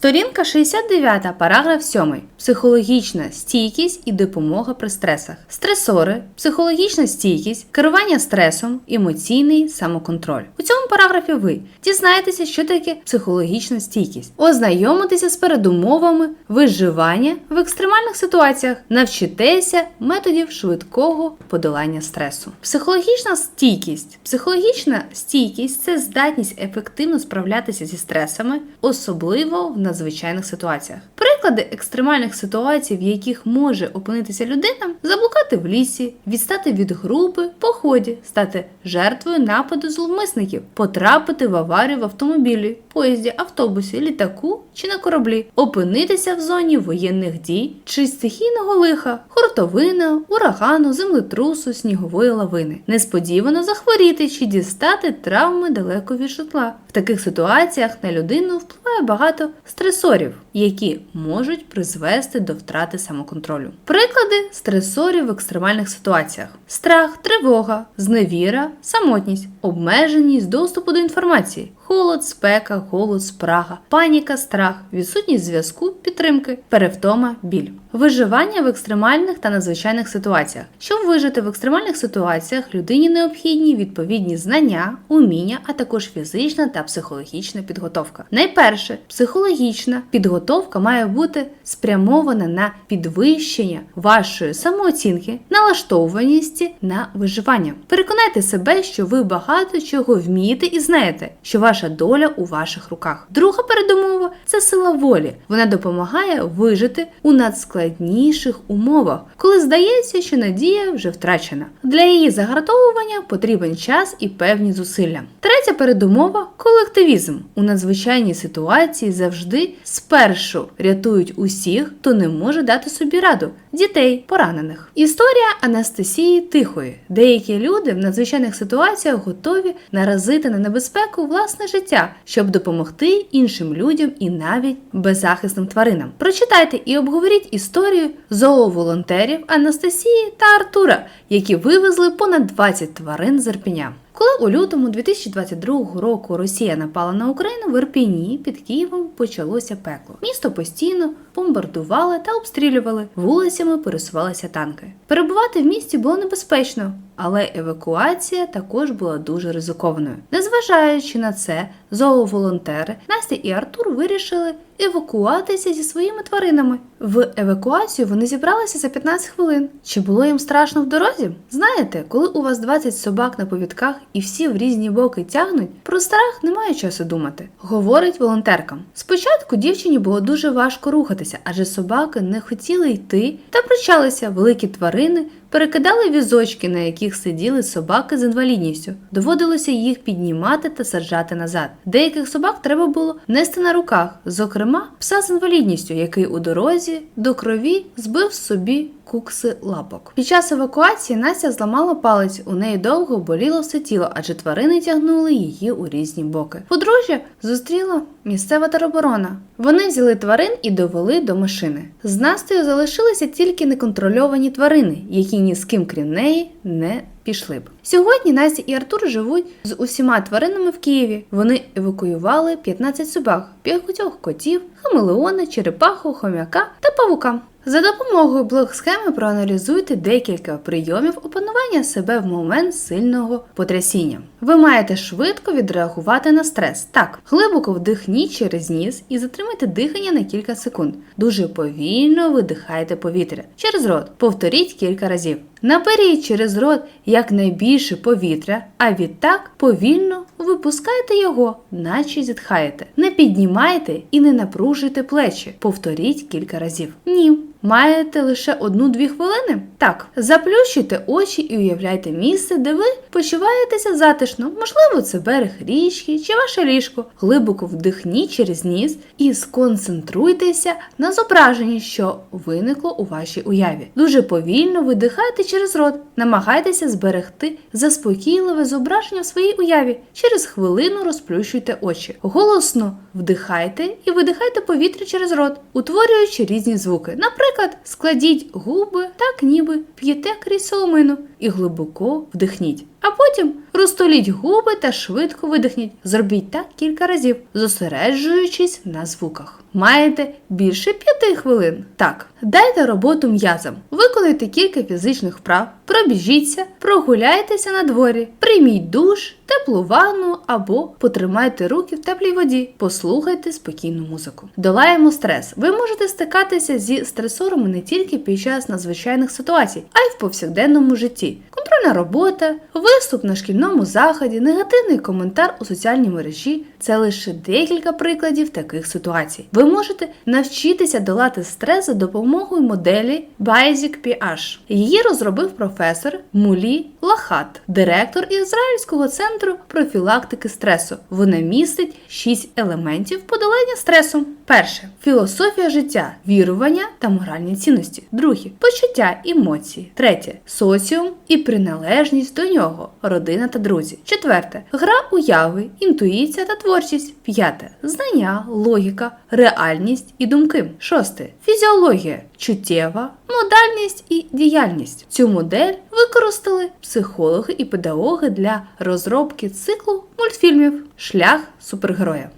Сторінка 69, параграф 7. Психологічна стійкість і допомога при стресах. Стресори, психологічна стійкість, керування стресом, емоційний самоконтроль. У цьому параграфі ви дізнаєтеся, що таке психологічна стійкість, ознайомитеся з передумовами виживання в екстремальних ситуаціях, навчитеся методів швидкого подолання стресу. Психологічна стійкість. Психологічна стійкість це здатність ефективно справлятися зі стресами, особливо в надзвичайних ситуаціях. Приклади екстремальних ситуацій, в яких може опинитися людина, заблукати в лісі, відстати від групи, в поході, стати жертвою нападу зловмисників, потрапити в аварію в автомобілі, поїзді, автобусі, літаку чи на кораблі, опинитися в зоні воєнних дій чи стихійного лиха, хуртовина, урагану, землетрусу, снігової лавини, несподівано захворіти чи дістати травми далеко від житла. В таких ситуаціях на людину впливає багато стресорів, які можуть призвести до втрати самоконтролю. Приклади стресорів в екстремальних ситуаціях: страх, тривога, зневіра, самотність, обмеженість доступу до інформації, холод, спека, голод, спрага, паніка, страх, відсутність зв'язку, підтримки, перевтома, біль. Виживання в екстремальних та надзвичайних ситуаціях. Щоб вижити в екстремальних ситуаціях, людині необхідні відповідні знання, уміння, а також фізична та психологічна підготовка. Найперше, психологічна підготовка має бути спрямована на підвищення вашої самооцінки, налаштованості на виживання. Переконайте себе, що ви багато чого вмієте і знаєте, що ваша доля у ваших руках. Друга передумова це сила волі. Вона допомагає вижити у надскладніших умовах, коли здається, що надія вже втрачена. Для її загартовування потрібен час і певні зусилля. Третя передумова колективізм. У надзвичайній ситуації завжди спершу рятують усіх, хто не може дати собі раду дітей, поранених. Історія Анастасії Тихої. Деякі люди в надзвичайних ситуаціях готові наразити на небезпеку власне життя, щоб допомогти іншим людям і навіть беззахисним тваринам. Прочитайте і обговоріть історію зооволонтерів Анастасії та Артура, які вивезли понад 20 тварин з Ірпеня. Коли у лютому 2022 року Росія напала на Україну в Ірпіні під Києвом почалося пекло. Місто постійно бомбардували та обстрілювали, вулицями пересувалися танки. Перебувати в місті було небезпечно, але евакуація також була дуже ризикованою. Незважаючи на це, зооволонтери Настя і Артур вирішили евакуватися зі своїми тваринами. В евакуацію вони зібралися за 15 хвилин. Чи було їм страшно в дорозі? Знаєте, коли у вас 20 собак на повідках і всі в різні боки тягнуть, про страх немає часу думати, говорить волонтеркам. Спочатку дівчині було дуже важко рухатися, адже собаки не хотіли йти та причалися великі тварини. Перекидали візочки, на яких сиділи собаки з інвалідністю. Доводилося їх піднімати та саджати назад. Деяких собак треба було нести на руках, зокрема, пса з інвалідністю, який у дорозі до крові збив собі кукси лапок. Під час евакуації Настя зламала палець, у неї довго боліло все тіло, адже тварини тягнули її у різні боки. Подружжя зустріла місцева тероборона. Вони взяли тварин і довели до машини. З Настею залишилися тільки неконтрольовані тварини, які ні з ким крім неї не пішли б. Сьогодні Настя і Артур живуть з усіма тваринами в Києві. Вони евакуювали 15 собак, п'ятьох котів, хамелеона, черепаху, хомяка та павука. За допомогою блок-схеми проаналізуйте декілька прийомів опанування себе в момент сильного потрясіння. Ви маєте швидко відреагувати на стрес. Так, глибоко вдихніть через ніс і затримайте дихання на кілька секунд. Дуже повільно видихайте повітря через рот. Повторіть кілька разів. Наперіть через рот якнайбільше повітря, а відтак повільно випускайте його, наче зітхаєте. Не піднімайте і не напружуйте плечі. Повторіть кілька разів. Ні. Маєте лише одну-дві хвилини? Так, заплющуйте очі і уявляйте місце, де ви почуваєтеся затишно. Можливо, це берег річки чи ваше ліжко. Глибоко вдихніть через ніс і сконцентруйтеся на зображенні, що виникло у вашій уяві. Дуже повільно видихайте через рот, намагайтеся зберегти заспокійливе зображення в своїй уяві. Через хвилину розплющуйте очі. Голосно вдихайте і видихайте повітря через рот, утворюючи різні звуки. Наприклад, складіть губи так, ніби п'єте крізь соломину і глибоко вдихніть. А потім розтоліть губи та швидко видихніть. Зробіть так кілька разів, зосереджуючись на звуках. Маєте більше п'яти хвилин. Так, дайте роботу м'язам, виконайте кілька фізичних вправ, пробіжіться, прогуляйтеся на дворі, прийміть душ, теплу ванну або потримайте руки в теплій воді, послухайте спокійну музику. Долаємо стрес. Ви можете стикатися зі стресорами не тільки під час надзвичайних ситуацій, а й в повсякденному житті. Контрольна робота, виступ на шкільному заході, негативний коментар у соціальній мережі це лише декілька прикладів таких ситуацій. Ви можете навчитися долати стрес за допомогою моделі Basic PH. Її розробив професор Мулі Лахат, директор Ізраїльського центру профілактики стресу. Вона містить шість елементів подолання стресу. Перше філософія життя, вірування та моральні цінності. Друге почуття, емоції. Третє соціум і приналежність до нього, родина та друзі. Четверте гра уяви, інтуїція та творчість. П'яте знання, логіка, реальність і думки. Шосте фізіологія, чуттєва, модальність і діяльність. Цю модель використали психологи і педагоги для розробки циклу мультфільмів Шлях супергероя.